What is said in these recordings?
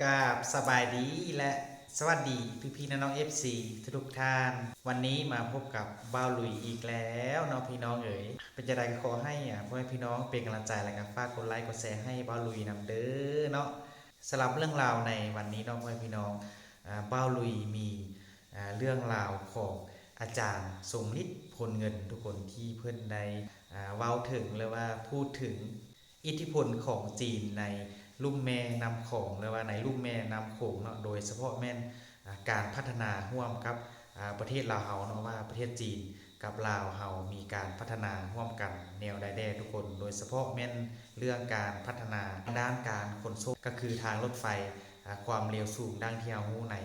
กราบสบายดีและสวัสดีพี่พี่ๆน้องๆ FC ทุกท่าน วันนี้มาพบกับบ้าวลุยอีกแล้วเน้องพี่น้องเอ๋ยเป็นจะได้ก็ขอให้อะพ่อแม่พี่น้องเป็นกำลังใจและกันฝากกดไลค์กดแชร์ให้บ้าวลุยนำเด้อเนาะสำหรับเรื่องราวในวันนี้เน้องพ่อแม่พี่น้องอ่าบ้าวลุยมีอ่าเรื่องราวของอาจารย์สมฤทธิ์พลเงินทุกคนที่เพื่อนในอ่าเว้าถึงหรือว่าพูดถึงอิทธิพลของจีนใน ลุ่มแม่น้ำโขงหรือว่าในลุ่มแม่น้ำโขงเนาะโดยเฉพาะแม่นการพัฒนาร่วมกับประเทศลาวเฮาเนาะว่าประเทศจีนกับลาวเฮามีการพัฒนาร่วมกันแนวใดแดทุกคน โดยเฉพาะแม่นเรื่องการพัฒนาด้านการขนส่งก็คือทางรถไฟความเร็วสูงดังที่เรารู้ใน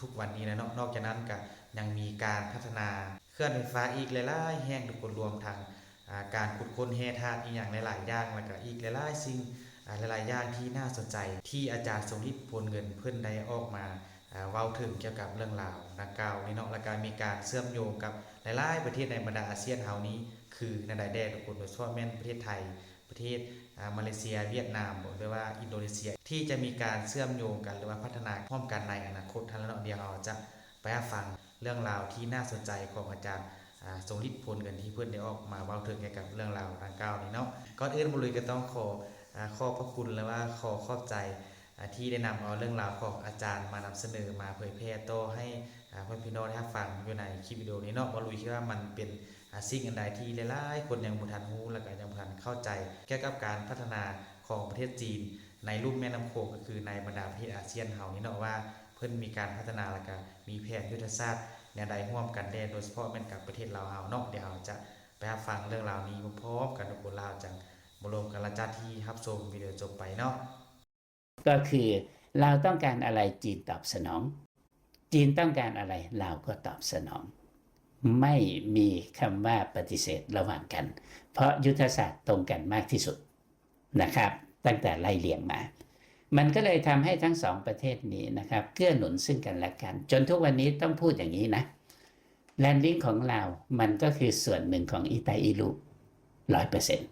ทุกวันนี้นะเนาะนอกจากนั้นก็ยังมีการพัฒนาเครื่องไฟฟ้าอีกหลายๆแห่งทุกคนรวมทางการขุดค้นแร่ธาตุอีกอย่างหลายๆอย่างแล้วก็อีกหลายๆสิ่ง หลายๆอย่างที่น่าสนใจที่อาจารย์สมฤทธิ์พลเงินเพื่อนได้ออกมาอ่าเว้าถึงเกี่ยวกับเรื่องราวดังกาวนี้เนาะและการมีการเชื่อมโยงกับหลายๆประเทศในบรรดาอาเซียนเฮานี้ คือในใดแดนทุกคนโดยเฉพาะแม่นประเทศไทย ประเทศอ่ามาเลเซีย เวียดนามหรือว่าอินโดนีเซียที่จะมีการเชื่อมโยงกันหรือว่าพัฒนาร่วมกันในอนาคตทันแล้วเนาะเดียวเราจะไปฟังเรื่องราวที่น่าสนใจของอาจารย์อ่าสมฤทธิ์พลเงินที่เพื่อนได้ออกมาเว้าถึงเกี่ยวกับเรื่องราวดังกล่าวนี้เนาะก่อนอื่นบุรุษก็ต้องขอ ขอบพระคุณและว่าขอขอบใจที่ได้นำเอาเรื่องราวของอาจารย์มานำเสนอมาเผยแพร่ต่อให้เพื่อนพี่น้องได้ฟังอยู่ในคลิปวิดีโอนี้เนาะว่าลุยคิดว่ามันเป็นสิ่งอันใดที่หลายๆคนยังบ่ทันรู้และก็ยังบ่ทันเข้าใจเกี่ยวกับการพัฒนาของประเทศจีน ในรูปแม่น้ำโขงก็คือในบรรดาประเทศอาเซียนเฮานี่เนาะว่าเพิ่นมีการพัฒนาและก็มีแผนยุทธศาสตร์แนวใดร่วมกันแน่โดยเฉพาะแม่นกับประเทศลาวเฮาเนาะเดี๋ยวเราจะไปฟังเรื่องราวนี้พร้อมๆกันทุกคนลาวจัง บรมกันละจ้าที่รับชมวิดีโอจบไปเนาะก็คือเราต้องการอะไรจีนตอบสนอง จีนต้องการอะไรเราก็ตอบสนอง ไม่มีคำว่าปฏิเสธระหว่างกัน เพราะยุทธศาสตร์ตรงกันมากที่สุดนะครับ ตั้งแต่ไล่เลียงมา มันก็เลยทำให้ทั้งสองประเทศนี้นะครับเกื้อหนุนซึ่งกันและกัน จนทุกวันนี้ต้องพูดอย่างนี้นะแลนดิ้งของเรา มันก็คือส่วนหนึ่งของอีไตอีลุร้อยเปอร์เซ็นต์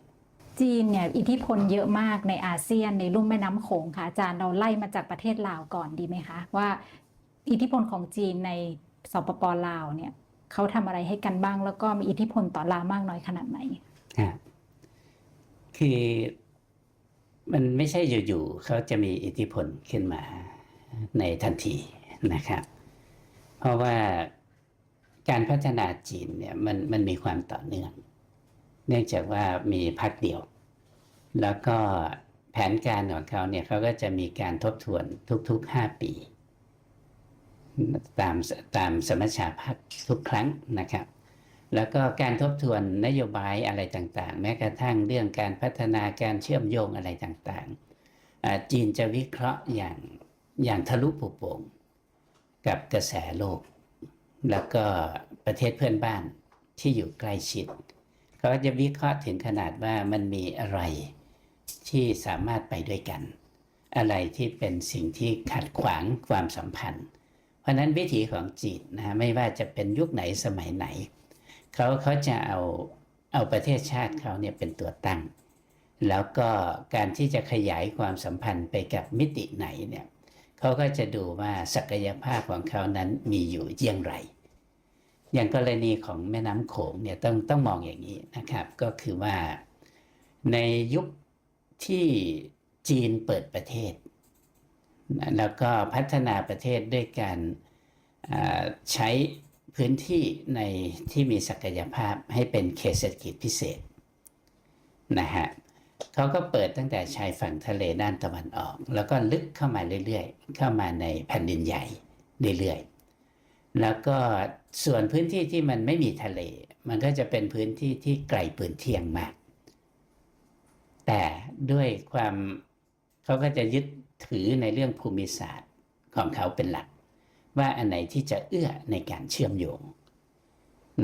จีนเนี่ยอิทธิพลเยอะมากในอาเซียนในลุ่มแม่น้ำโขงค่ะอาจารย์เราไล่มาจากประเทศลาวก่อนดีไหมคะ ว่าอิทธิพลของจีนในสปปลาวเนี่ยเขาทำอะไรให้กันบ้าง แล้วก็มีอิทธิพลต่อลาวมากน้อยขนาดไหนคือมันไม่ใช่อยู่ๆเขาจะมีอิทธิพลขึ้นมาในทันทีนะครับ เพราะว่าการพัฒนาจีนเนี่ยมันมันมีความต่อเนื่อง เนื่องจากว่ามีพักเดียว แล้วก็แผนการของเขาเนี่ยเขาก็จะมีการทบทวนทุกๆ 5 ปี ตามตามสมัชชาพักทุกครั้งนะครับ แล้วก็การทบทวนนโยบายอะไรต่างๆ แม้กระทั่งเรื่องการพัฒนาการเชื่อมโยงอะไรต่างๆ จีนจะวิเคราะห์อย่างอย่างทะลุปุโป่งกับกระแสโลก แล้วก็ประเทศเพื่อนบ้านที่อยู่ใกล้ชิด เขาจะวิเคราะห์ถึงขนาดว่ามันมีอะไรที่สามารถไปด้วยกัน อะไรที่เป็นสิ่งที่ขัดขวางความสัมพันธ์ เพราะนั้นวิถีของจีนนะฮะไม่ว่าจะเป็นยุคไหนสมัยไหน เขาเขาจะเอาเอาประเทศชาติเขาเนี่ยเป็นตัวตั้ง แล้วก็การที่จะขยายความสัมพันธ์ไปกับมิติไหนเนี่ยเขาก็จะดูว่าศักยภาพของเขานั้นมีอยู่เยี่ยงไร อย่างกรณีของแม่น้ำโขงเนี่ยต้องต้องมองอย่างนี้นะครับ ก็คือว่าในยุคที่จีนเปิดประเทศ แล้วก็พัฒนาประเทศด้วยการใช้พื้นที่ในที่มีศักยภาพให้เป็นเขตเศรษฐกิจพิเศษนะฮะเขาก็เปิดตั้งแต่ชายฝั่งทะเลด้านตะวันออก แล้วก็ลึกเข้ามาเรื่อยๆ เข้ามาในแผ่นดินใหญ่เรื่อยๆ แล้วก็ ส่วนพื้นที่ที่มันไม่มีทะเล มันก็จะเป็นพื้นที่ที่ไกลปืนเที่ยงมาก แต่ด้วยความเขาก็จะยึดถือในเรื่องภูมิศาสตร์ของเขาเป็นหลัก ว่าอันไหนที่จะเอื้อในการเชื่อมโยง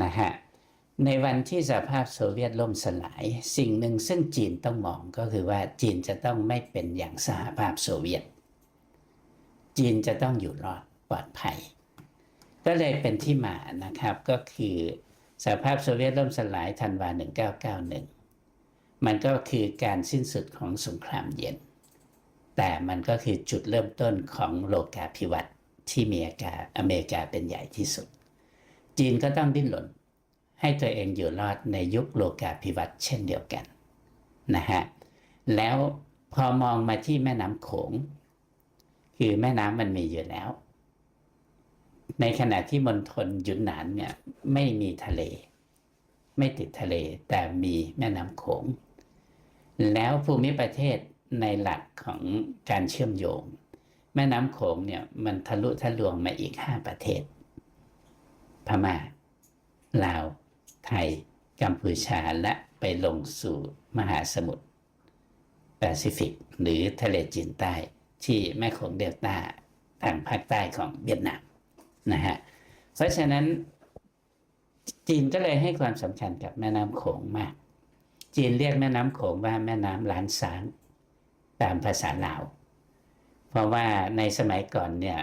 นะฮะในวันที่สหภาพโซเวียตล่มสลาย สิ่งหนึ่งซึ่งจีนต้องมองก็คือว่าจีนจะต้องไม่เป็นอย่างสหภาพโซเวียต จีนจะต้องอยู่รอดปลอดภัย ก็เลยเป็นที่มานะครับก็คือสหภาพโซเวียตล่มสลายธันวา 1991 มันก็คือการสิ้นสุดของสงครามเย็น แต่มันก็คือจุดเริ่มต้นของโลกาภิวัตน์ที่อเมริกาอเมริกาเป็นใหญ่ที่สุด จีนก็ต้องดิ้นรนให้ตัวเองอยู่รอดในยุคโลกาภิวัตน์เช่นเดียวกันนะฮะแล้วพอมองมาที่แม่น้ำโขง คือแม่น้ำมันมีอยู่แล้ว ในขณะที่มณฑลหยุนหนานเนี่ยไม่มีทะเล ไม่ติดทะเล แต่มีแม่น้ำโขง แล้วภูมิประเทศในหลักของการเชื่อมโยง แม่น้ำโขงเนี่ยมันทะลุทะลวงมาอีกห้าประเทศ พม่าลาว ไทย กัมพูชาและไปลงสู่มหาสมุทรแปซิฟิก หรือทะเลจีนใต้ที่แม่โขงเดลต้าทางภาคใต้ของเวียดนาม นะฮะเพราะฉะนั้นจีนก็เลยให้ความสำคัญกับแม่น้ำโขงมาก จีนเรียกแม่น้ำโขงว่าแม่น้ำล้านช้างตามภาษาลาว เพราะว่าในสมัยก่อนเนี่ย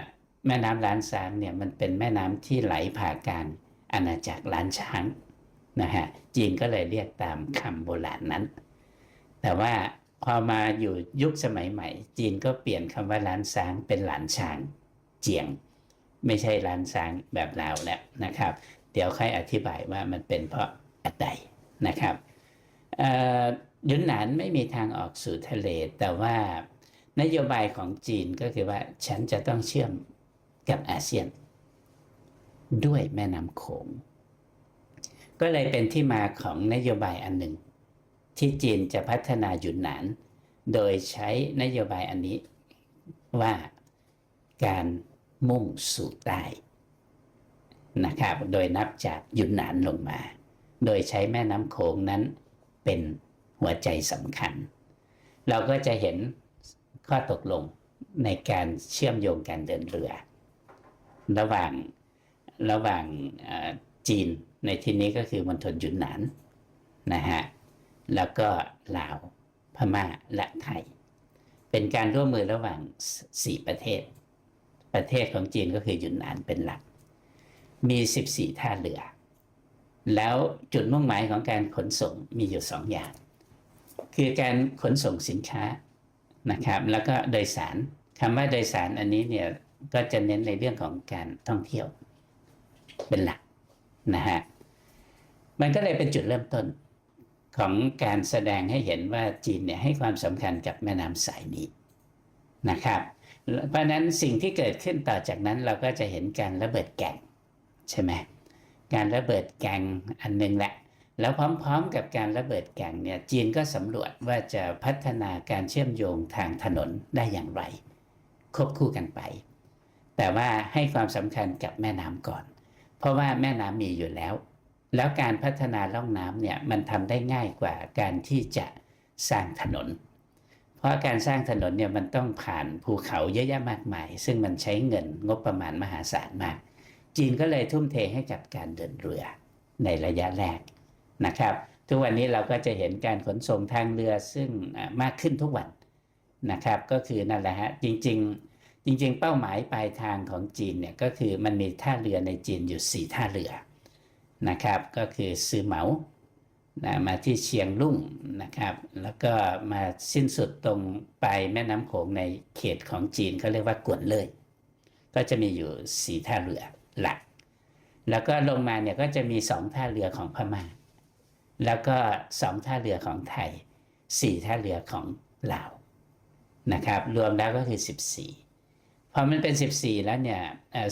แม่น้ำล้านช้างเนี่ยมันเป็นแม่น้ำที่ไหลผ่าการอาณาจักรล้านช้างนะฮะจีนก็เลยเรียกตามคำโบราณนั้น แต่ว่าพอมาอยู่ยุคสมัยใหม่ จีนก็เปลี่ยนคำว่าล้านช้างเป็นหลานช้างเจียง ไม่ใช่ล้านช้างแบบลาแล้วนะครับ เดี๋ยวค่อยอธิบายว่ามันเป็นเพราะอะไรนะครับยุนหนานไม่มีทางออกสู่ทะเล แต่ว่านโยบายของจีนก็คือว่าฉันจะต้องเชื่อมกับอาเซียน ด้วยแม่น้ำโขงก็เลยเป็นที่มาของนโยบายอันหนึ่ง ที่จีนจะพัฒนาหยุนหนาน โดยใช้นโยบายอันนี้ว่าการ มุ่งสู่ใต้นะครับ โดยนับจากหยุนหนานลงมา โดยใช้แม่น้ำโขงนั้นเป็นหัวใจสำคัญ เราก็จะเห็นข้อตกลงในการเชื่อมโยงการเดินเรือ ระหว่างระหว่างจีนในที่นี้ก็คือมณฑลหยุนหนานนะฮะแล้วก็ลาวพม่าและไทย เป็นการร่วมมือระหว่างสสี่ประเทศ ประเทศของจีนก็คือหยุนนานเป็นหลัก มี 14 ท่าเรือ แล้วจุดมุ่งหมายของการขนส่งมีอยู่สองอย่าง คือการขนส่งสินค้านะครับ แล้วก็โดยสารคำว่าโดยสารอันนี้เนี่ยก็จะเน้นในเรื่องของการท่องเที่ยวเป็นหลักนะฮะมันก็เลยเป็นจุดเริ่มต้นของการแสดงให้เห็นว่าจีนเนี่ยให้ความสำคัญกับแม่น้ำสายนี้นะครับ เพราะนั้นสิ่งที่เกิดขึ้นต่อจากนั้นเราก็จะเห็นการระเบิดแก่งใช่ไหมการระเบิดแก่งอันหนึงแหละ แล้วพร้อมๆกับการระเบิดแก่งเนี่ยจีนก็สำรวจว่าจะพัฒนาการเชื่อมโยงทางถนนได้อย่างไร ควบคู่กันไป แต่ว่าให้ความสำคัญกับแม่น้ำก่อน เพราะว่าแม่น้ำมีอยู่แล้ว แล้วการพัฒนาล่องน้ำเนี่ยมันทำได้ง่ายกว่าการที่จะสร้างถนน เพราะการสร้างถนนเนี่ยมันต้องผ่านภูเขาเยอะแยะมากมาย ซึ่งมันใช้เงินงบประมาณมหาศาลมาก จีนก็เลยทุ่มเทให้กับการเดินเรือในระยะแรกนะครับ ทุกวันนี้เราก็จะเห็นการขนส่งทางเรือซึ่งมากขึ้นทุกวันนะครับ ก็คือนั่นแหละฮะจริง ๆ จริง ๆ เป้าหมายปลายทางของจีนเนี่ยก็คือมันมีท่าเรือในจีนอยู่สี่ท่าเรือนะครับ ก็คือซือเหมา นะมาที่เชียงรุ่งนะครับ แล้วก็มาสิ้นสุดตรงปลายแม่น้ำโขงในเขตของจีนเขาเรียกว่ากวนเลย ก็จะมีอยู่สี่ท่าเรือหลัก แล้วก็ลงมาเนี่ยก็จะมีสองท่าเรือของพม่า แล้วก็สองท่าเรือของไทยสี่ท่าเรือของลาวนะครับรวมแล้วก็คือ 14พอมันเป็น 14 แล้วเนี่ย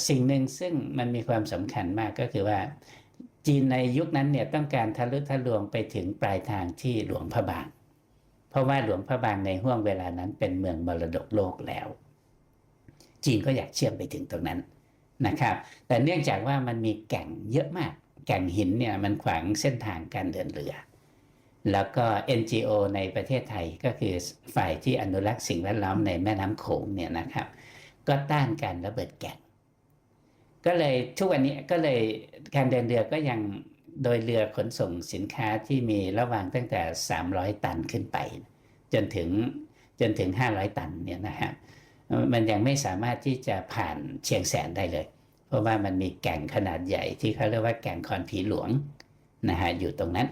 สิ่งหนึ่งซึ่งมันมีความสำคัญมากก็คือว่า จีนในยุคนั้นเนี่ยต้องการทะลุทะลวงไปถึงปลายทางที่หลวงพระบาง เพราะว่าหลวงพระบางในห่วงเวลานั้นเป็นเมืองมรดกโลกแล้ว จีนก็อยากเชื่อมไปถึงตรงนั้นนะครับ แต่เนื่องจากว่ามันมีแก่งเยอะมาก แก่งหินเนี่ยมันขวางเส้นทางการเดินเรือ แล้วก็ NGO ในประเทศไทยก็คือฝ่ายที่อนุรักษ์สิ่งแวดล้อมในแม่น้ำโขงเนี่ยนะครับ ก็ต้านการระเบิดแก่ง ก็เลยทุกวันนี้ก็เลยการเดินเรือก็ยังโดยเรือขนส่งสินค้าที่มีระหว่างตั้งแต่ 300 ตันขึ้นไป จนถึงจนถึง 500 ตันเนี่ยนะครับเอ่อมันยังไม่สามารถที่จะผ่านเชียงแสนได้เลย เพราะว่ามันมีแก่งขนาดใหญ่ที่เขาเรียกว่าแก่งคอนผีหลวงนะฮะอยู่ตรงนั้น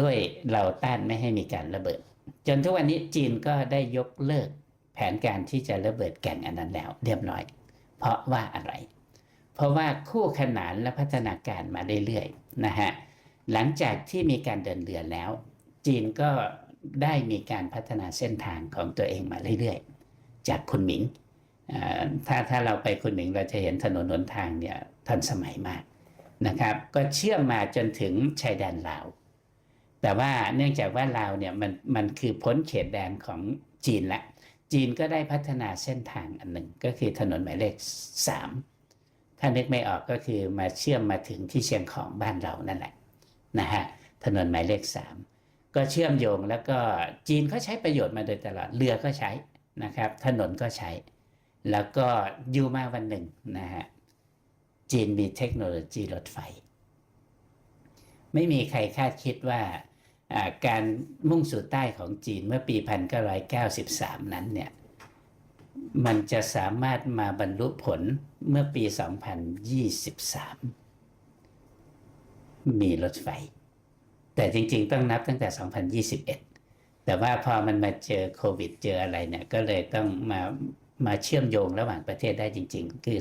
ด้วยเราต้านไม่ให้มีการระเบิด จนทุกวันนี้จีนก็ได้ยกเลิกแผนการที่จะระเบิดแก่งอันนั้นแล้ว เรียบร้อย เพราะว่าอะไร เพราะว่าคู่ขนานและพัฒนาการมาเรื่อยๆนะฮะหลังจากที่มีการเดินเรือแล้ว จีนก็ได้มีการพัฒนาเส้นทางของตัวเองมาเรื่อยๆ จากคุณหมิงอ่าถ้าถ้าเราไปคุณหมิงเราจะเห็นถนนหนทางเนี่ยทันสมัยมากนะครับ ก็เชื่อมมาจนถึงชายแดนลาว แต่ว่าเนื่องจากว่าลาวเนี่ยมันมันคือพ้นเขตแดนของจีนละ จีนก็ได้พัฒนาเส้นทางอันหนึ่งก็คือถนนหมายเลขสาม ถ้านึกไม่ออกก็คือมาเชื่อมมาถึงที่เชียงของบ้านเรานั่นแหละนะฮะถนนหมายเลขสามก็เชื่อมโยงแล้วก็จีนเขาใช้ประโยชน์มาโดยตลอดเรือก็ใช้นะครับ ถนนก็ใช้ แล้วก็อยู่มาวันหนึ่งนะฮะจีนมีเทคโนโลยีรถไฟ ไม่มีใครคาดคิดว่าอ่าการมุ่งสู่ใต้ของจีนเมื่อปี 1993 นั้นเนี่ย มันจะสามารถมาบรรลุผลเมื่อปี 2023 มีรถไฟ แต่จริงๆ ต้องนับตั้งแต่ 2021 แต่ว่าพอมันมาเจอโควิดเจออะไรเนี่ย ก็เลยต้องมามาเชื่อมโยงระหว่างประเทศได้จริง ๆ คือ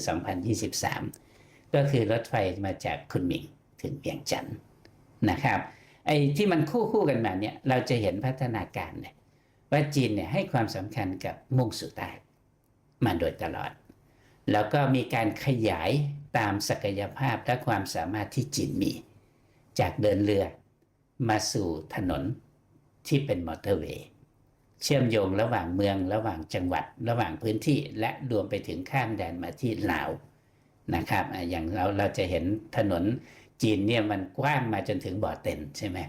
2023 ก็คือรถไฟมาจากคุณหมิงถึงเวียงจันทร์นะครับ ไอ้ที่มันคู่คู่กันมาเนี่ย เราจะเห็นพัฒนาการเนี่ยว่าจีนเนี่ยให้ความสำคัญกับมุ่งสู่ใต้ มาโดยตลอด แล้วก็มีการขยายตามศักยภาพและความสามารถที่จีนมี จากเดินเรือมาสู่ถนนที่เป็นมอเตอร์เวย์เชื่อมโยงระหว่างเมืองระหว่างจังหวัด ระหว่างพื้นที่และรวมไปถึงข้ามแดนมาที่ลาวนะครับอย่างเราเราจะเห็นถนนจีนเนี่ยมันกว้างมาจนถึงบ่อเต็นใช่ไหม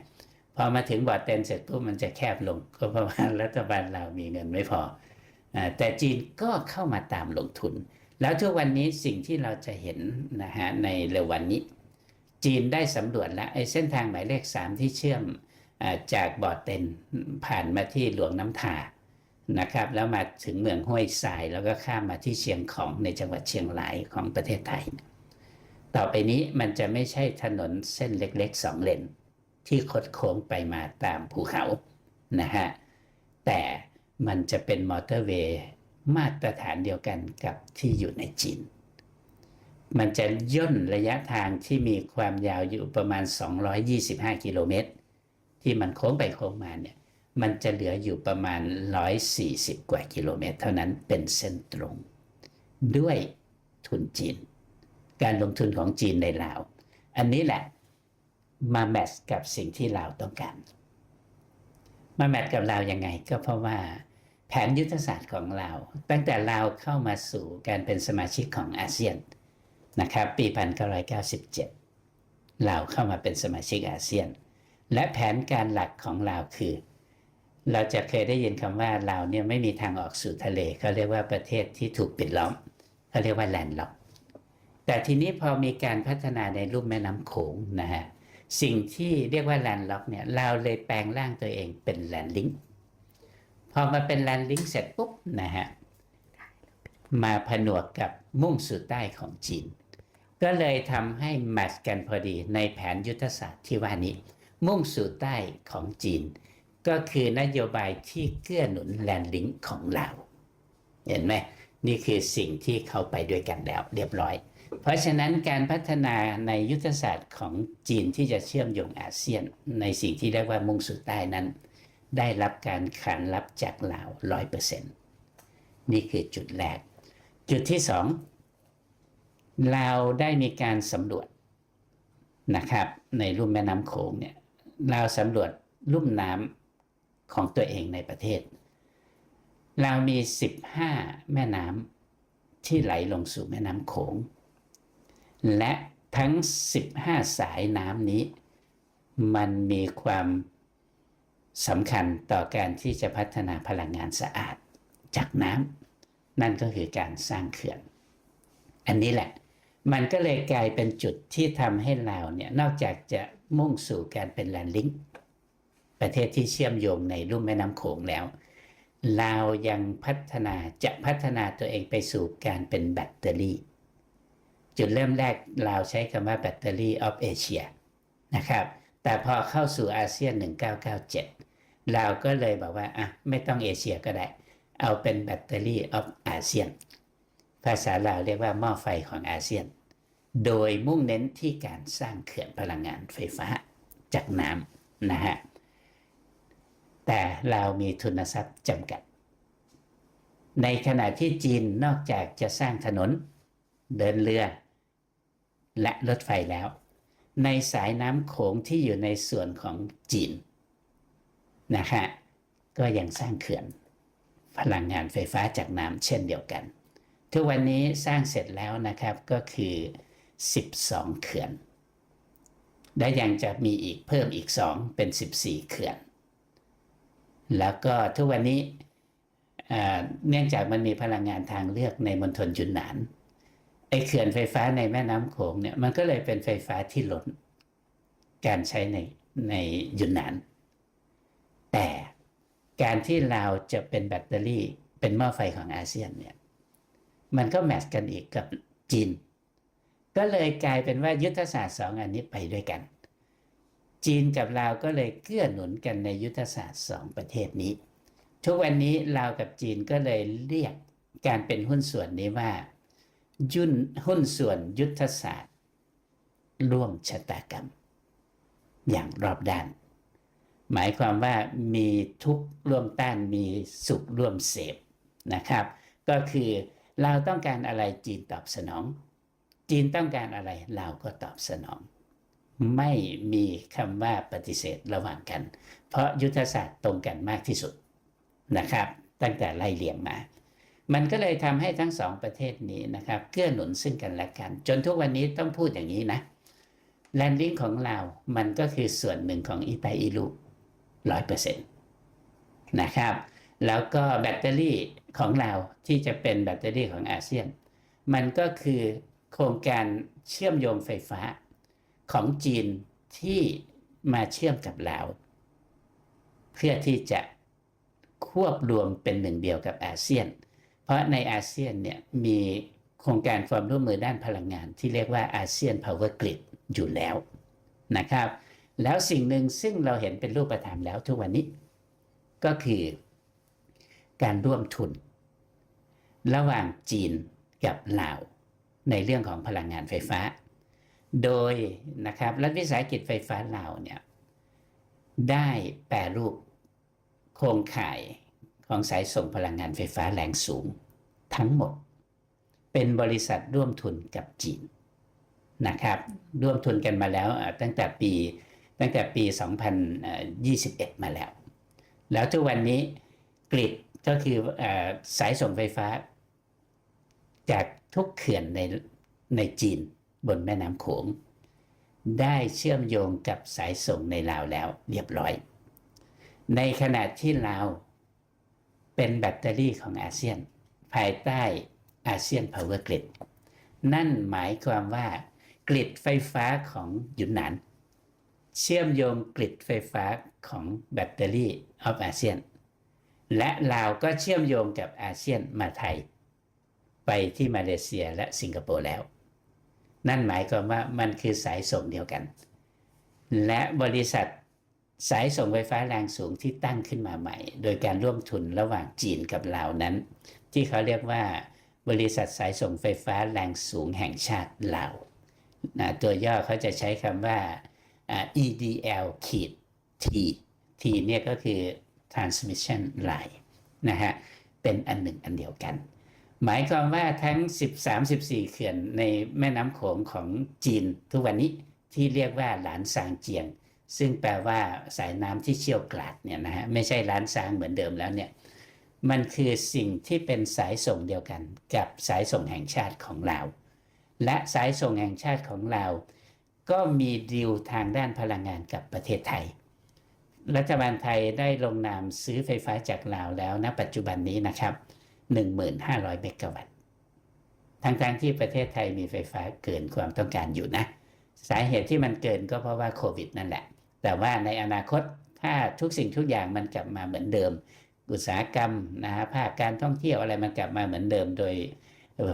พอมาถึงบ่อเต็นเสร็จปุ๊บมันจะแคบลงก็เพราะว่ารัฐบาลเรามีเงินไม่พอ แต่จีนก็เข้ามาตามลงทุน แล้วทุกวันนี้สิ่งที่เราจะเห็นนะฮะในเร็ววันนี้ จีนได้สำรวจแล้วไอ้เส้นทางหมายเลขสามที่เชื่อมจากบ่อเต็นผ่านมาที่หลวงน้ำทานะครับแล้วมาถึงเมืองห้วยทราย แล้วก็ข้ามมาที่เชียงของในจังหวัดเชียงรายของประเทศไทย ต่อไปนี้มันจะไม่ใช่ถนนเส้นเล็กๆสองเลนที่คดโค้งไปมาตามภูเขานะฮะแต่ มันจะเป็นมอเตอร์เวย์มาตรฐานเดียวกันกับที่อยู่ในจีน มันจะย่นระยะทางที่มีความยาวอยู่ประมาณ 225 กิโลเมตร ที่มันโค้งไปโค้งมาเนี่ย มันจะเหลืออยู่ประมาณ 140 กว่ากิโลเมตร เท่านั้นเป็นเส้นตรง ด้วยทุนจีน การลงทุนของจีนในลาว อันนี้แหละมาแมทช์กับสิ่งที่ลาวต้องการ มาแมทช์กับลาวยังไง ก็เพราะว่าแผนยุทธศาสตร์ของลาตั้งแต่ลาเข้ามาสู่การเป็นสมาชิกของอาเซียนนะครับปี 1997ลาเข้ามาเป็นสมาชิกอาเซียน และแผนการหลักของลาคือ เราจะเคยได้ยินคำว่าลาเนี่ยไม่มีทางออกสู่ทะเลเขาเรียกว่าประเทศที่ถูกปิดล้อมเขาเรียกว่าแลนด์ล็อกแต่ทีนี้พอมีการพัฒนาในรูปแม่น้ำโขงนะฮะ สิ่งที่เรียกว่าแลนด์ล็อกเนี่ยเราเลยแปลงร่างตัวเองเป็นแลนด์ลิงก์พอมาเป็นแลนด์ลิงก์เสร็จปุ๊บนะฮะมาผนวกกับมุ่งสู่ใต้ของจีน ก็เลยทำให้แมทช์กันพอดีในแผนยุทธศาสตร์ที่ว่านี้ มุ่งสู่ใต้ของจีน ก็คือนโยบายที่เกื้อหนุนแลนด์ลิงก์ของเรา เห็นไหมนี่คือสิ่งที่เขาไปด้วยกันแล้วเรียบร้อย เพราะฉะนั้นการพัฒนาในยุทธศาสตร์ของจีนที่จะเชื่อมโยงอาเซียน ในสิ่งที่เรียกว่ามุ่งสู่ใต้นั้น ได้รับการขานรับจากลาวร้อยเปอร์เซ็นต์นี่คือจุดแรก จุดที่สองลาวได้มีการสำรวจนะครับในลุ่มแม่น้ำโขงเนี่ยลาวสำรวจลุ่มน้ำของตัวเองในประเทศลาวมี 15 แม่น้ำที่ไหลลงสู่แม่น้ำโขง และทั้ง 15 สายน้ำนี้ มันมีความสำคัญต่อการที่จะพัฒนาพลังงานสะอาดจากน้ำนั่นก็คือการสร้างเขื่อน อันนี้แหละ มันก็เลยกลายเป็นจุดที่ทำให้ลาวเนี่ยนอกจากจะมุ่งสู่การเป็นแลนด์ลิงก์ประเทศที่เชื่อมโยงในลุ่มแม่น้ำโขงแล้วลาวยังพัฒนาจะพัฒนาตัวเองไปสู่การเป็นแบตเตอรี่ จุดเริ่มแรกลาใช้คำว่าแบตเตอรี่ออฟเอเชียนะครับแต่พอเข้าสู่อาเซียน 1997ลาก็เลยบอกว่าอะไม่ต้องเอเชียก็ได้ เอาเป็นแบตเตอรี่ออฟอาเซียนภาษาลาวเรียกว่าหม้อไฟของอาเซียน โดยมุ่งเน้นที่การสร้างเขื่อนพลังงานไฟฟ้าจากน้ำนะฮะแต่เรามีทุนทรัพย์จำกัด ในขณะที่จีนนอกจากจะสร้างถนนเดินเรือ และรถไฟแล้ว ในสายน้ำโขงที่อยู่ในส่วนของจีนนะฮะก็ยังสร้างเขื่อน พลังงานไฟฟ้าจากน้ำเช่นเดียวกัน ทุกวันนี้สร้างเสร็จแล้วนะครับก็คือ 12 เขื่อน และยังจะมีอีกเพิ่มอีก 2 เป็น 14 เขื่อน แล้วก็ทุกวันนี้เนื่องจากมันมีพลังงานทางเลือกในมณฑลยุนนาน เขื่อนไฟฟ้าในแม่น้ำโขงเนี่ยมันก็เลยเป็นไฟฟ้าที่ล้นการใช้ในในยุนนาน แต่การที่เราจะเป็นแบตเตอรี่เป็นหม้อไฟของอาเซียนเนี่ยมันก็แมทช์กันอีกกับจีน ก็เลยกลายเป็นว่ายุทธศาสตร์สองอันนี้ไปด้วยกัน จีนกับลาวก็เลยเกื้อหนุนกันในยุทธศาสตร์สองประเทศนี้ ทุกวันนี้ลาวกับจีนก็เลยเรียกการเป็นหุ้นส่วนนี้ว่า ยุ่นหุ้นส่วนยุทธศาสตร์ ร่วมชะตากรรม อย่างรอบด้าน หมายความว่ามีทุกข์ร่วมต้านมีสุขร่วมเสพนะครับ ก็คือเราต้องการอะไรจีนตอบสนอง จีนต้องการอะไรเราก็ตอบสนอง ไม่มีคำว่าปฏิเสธระหว่างกัน เพราะยุทธศาสตร์ตรงกันมากที่สุดนะครับ ตั้งแต่ไล่เลียงมา มันก็เลยทำให้ทั้งสองประเทศนี้นะครับเกื้อหนุนซึ่งกันและกัน จนทุกวันนี้ต้องพูดอย่างนี้นะแลนดิ้งของเรา มันก็คือส่วนหนึ่งของอีไตอีลูร้อยเปอร์เซ็นต์นะครับ แล้วก็แบตเตอรี่ของเราที่จะเป็นแบตเตอรี่ของอาเซียน มันก็คือโครงการเชื่อมโยงไฟฟ้าของจีนที่มาเชื่อมกับลาวเพื่อที่จะควบรวมเป็นหนึ่งเดียวกับอาเซียน เพราะในอาเซียนเนี่ยมีโครงการความร่วมมือด้านพลังงาน ที่เรียกว่าอาเซียน Power Grid อยู่แล้วนะครับ แล้วสิ่งหนึ่งซึ่งเราเห็นเป็นรูปธรรมแล้วทุกวันนี้ ก็คือการร่วมทุน ระหว่างจีนกับลาว ในเรื่องของพลังงานไฟฟ้า โดยนะครับรัฐวิสาหกิจไฟฟ้าลาวเนี่ยได้แปรรูปโครงข่าย ของสายส่งพลังงานไฟฟ้าแรงสูง ทั้งหมด เป็นบริษัทร่วมทุนกับจีนนะครับ ร่วมทุนกันมาแล้วตั้งแต่ปีตั้งแต่ปี 2021 มาแล้ว แล้วทุกวันนี้กริดก็คืออสายส่งไฟฟ้า จากทุกเขื่อนในในจีนบนแม่น้ำโขงได้เชื่อมโยงกับสายส่งในลาวแล้วเรียบร้อย ในขณะที่ลาว เป็นแบตเตอรี่ของอาเซียน ภายใต้อาเซียนพาวเวอร์กริดนั่นหมายความว่ากริดไฟฟ้าของหยุนหนาน เชื่อมโยงกริดไฟฟ้าของแบตเตอรี่ออฟอาเซียน และลาวก็เชื่อมโยงกับอาเซียนมาไทย ไปที่มาเลเซียและสิงคโปร์แล้ว นั่นหมายความว่ามันคือสายส่งเดียวกัน และบริษัท สายส่งไฟฟ้าแรงสูงที่ตั้งขึ้นมาใหม่ โดยการร่วมทุนระหว่างจีนกับลาวนั้น ที่เขาเรียกว่าบริษัทสายส่งไฟฟ้าแรงสูงแห่งชาติลาวนะตัวย่อเขาจะใช้คำว่า EDL ขีด T T เนี่ยก็คือ transmission line นะฮะ เป็นอันหนึ่งอันเดียวกัน หมายความว่าทั้ง 13-14 เขื่อนในแม่น้ำโขงของจีนทุกวันนี้ที่เรียกว่าหลานซางเจียง ซึ่งแปลว่าสายน้ำที่เชี่ยวกราดเนี่ยนะฮะไม่ใช่ล้านซางเหมือนเดิมแล้วเนี่ยมันคือสิ่งที่เป็นสายส่งเดียวกัน กับสายส่งแห่งชาติของเราวและสายส่งแห่งชาติของเราก็มีดีลทางด้านพลังงานกับประเทศไทย รัฐบาลไทยได้ลงนามซื้อไฟฟ้าจากลาวแล้วณปัจจุบันนี้นะครับ 1,500 เมกะวัตต์ทั้งๆทที่ประเทศไทยมีไฟฟ้าเกินความต้องการอยู่นะ สาเหตุที่มันเกินก็เพราะว่าโควิดนั่นแหละ แต่ว่าในอนาคตถ้าทุกสิ่งทุกอย่างมันกลับมาเหมือนเดิม อุตสาหกรรมนะฮะภาคการท่องเที่ยวอะไรมันกลับมาเหมือนเดิม โดย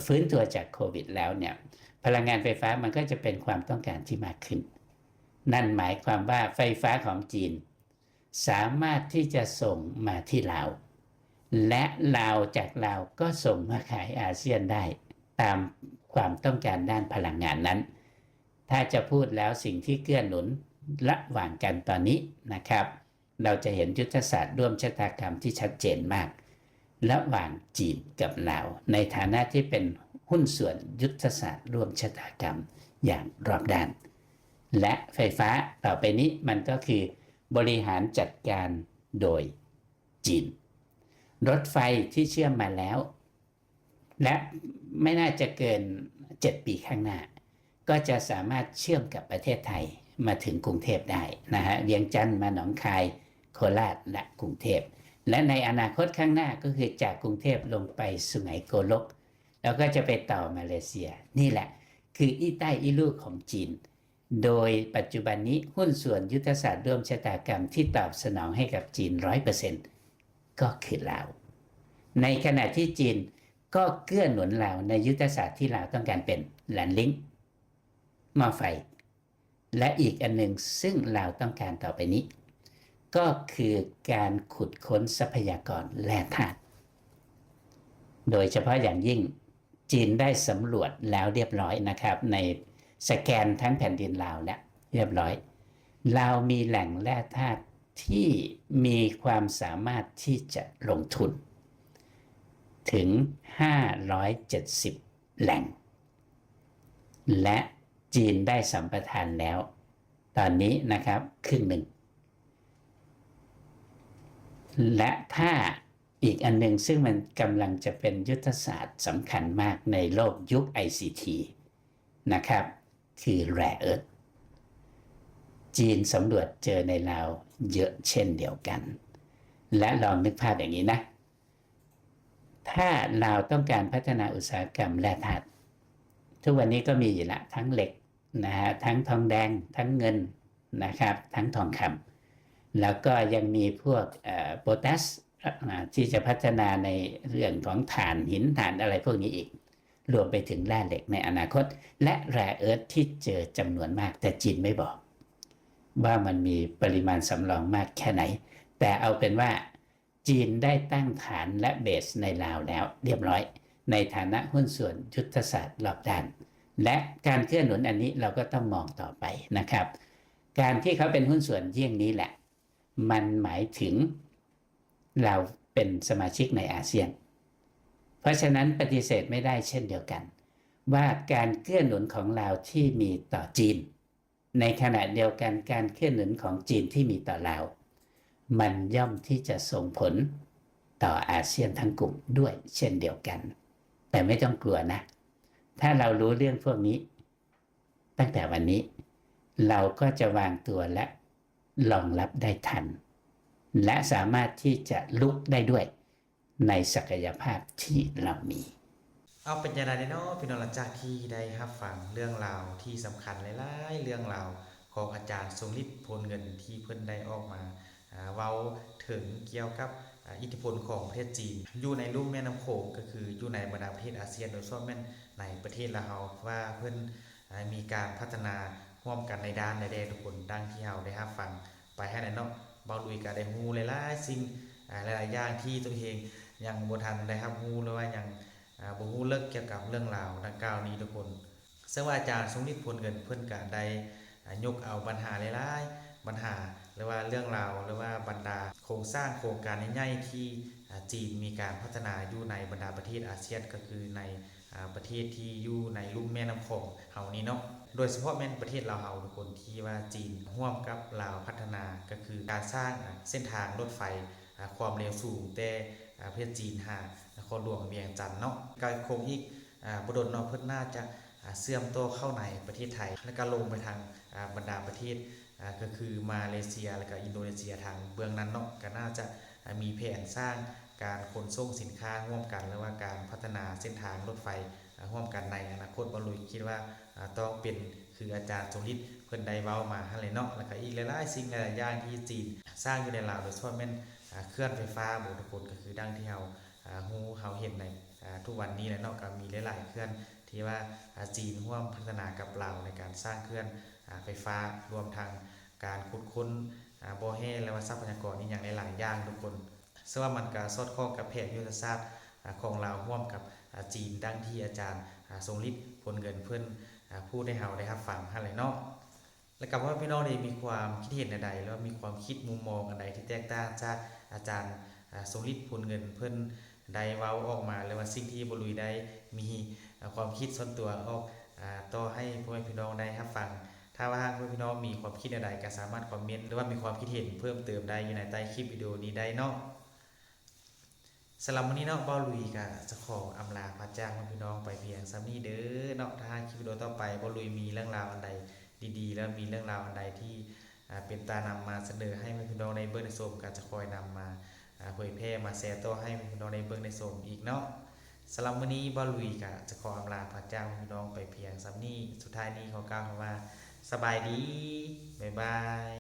ฟื้นตัวจากโควิดแล้วเนี่ยพลังงานไฟฟ้ามันก็จะเป็นความต้องการที่มากขึ้น นั่นหมายความว่าไฟฟ้าของจีน สามารถที่จะส่งมาที่ลาว และลาวจากลาวก็ส่งมาขายอาเซียนได้ตามความต้องการด้านพลังงานนั้น ถ้าจะพูดแล้วสิ่งที่เกื้อหนุน ระหว่างกันตอนนี้นะครับ เราจะเห็นยุทธศาสตร์ร่วมชะตากรรมที่ชัดเจนมาก ระหว่างจีนกับลาว ในฐานะที่เป็นหุ้นส่วนยุทธศาสตร์ร่วมชะตากรรมอย่างรอบด้าน และไฟฟ้าต่อไปนี้มันก็คือบริหารจัดการโดยจีน รถไฟที่เชื่อมมาแล้ว และไม่น่าจะเกิน 7 ปีข้างหน้า ก็จะสามารถเชื่อมกับประเทศไทย มาถึงกรุงเทพได้นะฮะเวียงจันทร์มาหนองคายโคราชและกรุงเทพและในอนาคตข้างหน้าก็คือจากกรุงเทพลงไปสุไหงโกลก แล้วก็จะไปต่อมาเลเซีย นี่แหละ คืออีใต้อีลูกของจีน โดยปัจจุบันนี้หุ้นส่วนยุทธศาสตร์ร่วมชะตากรรมที่ตอบสนองให้กับจีนร้อยเปอร์เซ็นต์ก็คือลาว ในขณะที่จีนก็เกื้อหนุนลาวในยุทธศาสตร์ที่ลาวต้องการเป็นแหลนลิงหม้อไฟ และอีกอันหนึ่งซึ่งลาต้องการต่อไปนี้ ก็คือการขุดค้นทรัพยากรแร่ธาตุโดยเฉพาะอย่างยิ่งจีนได้สำรวจแล้วเรียบร้อยนะครับ ในสแกนทั้งแผ่นดินลาวแล้วเรียบร้อยลาวมีแหล่งแร่ธาตุที่มีความสามารถที่จะลงทุน ถึง 570 แหล่ง และ จีนได้สัมปทานแล้ว ตอนนี้นะครับครึ่งหนึ่ง และถ้าอีกอันหนึ่งซึ่งมันกำลังจะเป็นยุทธศาสตร์สำคัญมากในโลกยุค ICT นะครับ คือแร่เอิร์ธจีนสำรวจเจอในลาวเยอะเช่นเดียวกัน และลองนึกภาพอย่างนี้นะ ถ้าลาวต้องการพัฒนาอุตสาหกรรมแร่ธาตุทุกวันนี้ก็มีอยู่ละทั้งเหล็ก นะฮะทั้งทองแดงทั้งเงินนะครับ ทั้งทองคำแล้วก็ยังมีพวกโพแทสที่จะพัฒนาในเรื่องของถ่านหินถ่านอะไรพวกนี้อีก รวมไปถึงแร่เหล็กในอนาคต และแร่เอิร์ธที่เจอจำนวนมาก แต่จีนไม่บอก ว่ามันมีปริมาณสำรองมากแค่ไหน แต่เอาเป็นว่าจีนได้ตั้งฐานและเบสในลาวแล้วเรียบร้อย ในฐานะหุ้นส่วนยุทธศาสตร์รอบด้าน และการเคลื่อนหนุนอันนี้เราก็ต้องมองต่อไปนะครับ การที่เขาเป็นหุ้นส่วนเยี่ยงนี้แหละ มันหมายถึงเราเป็นสมาชิกในอาเซียน เพราะฉะนั้นปฏิเสธไม่ได้เช่นเดียวกัน ว่าการเคลื่อนหนุนของเราที่มีต่อจีน ในขณะเดียวกันการเคลื่อนหนุนของจีนที่มีต่อเรา มันย่อมที่จะส่งผลต่ออาเซียนทั้งกลุ่มด้วยเช่นเดียวกัน แต่ไม่ต้องกลัวนะ ถ้าเรารู้เรื่องพวกนี้ ตั้งแต่วันนี้ เราก็จะวางตัวและรองรับได้ทัน และสามารถที่จะลุกได้ด้วยในศักยภาพที่เรามี เอาเป็นยังไงเนาะพี่น้องหลังจากที่ได้ครับฟังเรื่องราวที่สำคัญหลายๆเรื่องราวของอาจารย์ทรงฤทธิ์พลเงินที่เพิ่นได้ออกมาอ่าเว้าถึงเกี่ยวกับ อิทธิพลของประเทศจีน อยู่ในลุ่มแม่น้ำโขงก็คืออยู่ในบรรดาประเทศอาเซียน โดยเฉพาะแม่นในประเทศลาวว่าเพิ่นอ่ามีการพัฒนาร่วมกันในด้านใดๆทุกคนดังที่เราได้รับฟังไปให้ในเนาะเบาลุยก็ได้ฮู้หลายๆสิ่งหลายๆอย่างที่ตัวเองยังบ่ทันได้รับรู้หรือว่ายังอ่าบ่ฮู้เลิกเกี่ยวกับเรื่องราวดังกล่าวนี้ทุกคนซึ่งว่าอาจารย์สมฤทธิ์พลเงินเพิ่นก็ได้ยกเอาปัญหาหลายๆปัญหา หรือว่าเรื่องราวหรือว่าบรรดาโครงสร้างโครงการใหญ่ๆที่จีนมีการพัฒนาอยู่ในบรรดาประเทศอาเซียนก็คือในประเทศที่อยู่ในลุ่มแม่น้ำโขงเฮานี้เนาะโดยเฉพาะแม่นประเทศลาวเฮาทุกคนที่ว่าจีนร่วมกับลาวพัฒนาก็คือการสร้างเส้นทางรถไฟความเร็วสูงแต่ประเทศจีนหานครหลวงเวียงจันทน์เนาะก็คงอีกบดนเนาะเพิ่นน่าจะเชื่อมต่อเข้าในประเทศไทย แล้วก็ลงไปทางบรรดาประเทศ ก็คือมาเลเซียแล้วก็อินโดนีเซียทางเบื้องนั้นเนาะก็น่าจะมีแผนสร้างการขนส่งสินค้าร่วมกัน หรือว่าการพัฒนาเส้นทางรถไฟอ่าร่วมกันในอนาคตบ่ลุยคิดว่าต้องเป็นคืออาจารย์สมฤทธิ์เพิ่นได้เว้ามาหั่นเลยเนาะแล้วก็อีกหลายๆสิ่งหลายๆอย่างที่จีนสร้างอยู่ในลาวโดยเฉพาะแม่นเคลื่อนไฟฟ้าบ่ทุกคนก็คือดังที่เฮาฮู้เฮาเห็นในทุกวันนี้และเนาะก็มีหลายๆเคลื่อนที่ว่าจีนร่วมพัฒนากับลาวในการสร้างเคลื่อนไฟฟ้ารวมทั้ง การขุดค้นบ่อแห้และว่าทรัพยากรนี่อย่างหลายๆอย่างทุกคนซึ่งว่ามันก็สอดคล้องกับแผนยุทธศาสตร์ของลาวร่วมกับจีนดังที่อาจารย์ทรงฤทธิ์ผลเงินเพิ่อ่าพูดให้เฮาได้รับฟังหั่นแหละเนาะแล้วกับว่าพี่น้องได้มีความคิดเห็นใดแล้วมีความคิดมุมมองอันใดที่แตกต่างจากอาจารย์ทรงฤทธิ์พูนเงินเพิ่อนได้เว้าออกมาหรือว่าสิ่งที่บรุยได้มีความคิดส่วนตัวออกต่อให้พ่อแม่พี่น้องได้รับฟัง ถ้าว่าพ่อแม่พี่น้องมีความคิดใดๆก็สามารถคอมเมนต์หรือว่ามีความคิดเห็นเพิ่มเติมได้อยู่ในใต้คลิปวิดีโอนี้ได้เนาะสำหรับวันนี้เนาะบ่ลุยก็จะขออำลาพระจ้างพ่อพี่น้องไปเพียงซ้ำนี้เด้อเนาะถ้าคลิปวิดีโอต่อไปบ่ลุยมีเรื่องราวอันใดดีๆ แล้วมีเรื่องราวอันใดที่เป็นตานำมาเสนอให้พี่น้องในเบิ้งในโสมก็จะคอยนำมาอ่าเผยแพร่มาแชร์ต่อให้พี่น้องในเบิ้งในโสมอีกเนาะสำหรับมื้อนี้บ่ลุยก็จะขออำลาพระจ้างพี่น้องไปเพียงซ้ำนี้สุดท้ายนี้ขอกล่าวคำว่า สบายดี บ๊ายบาย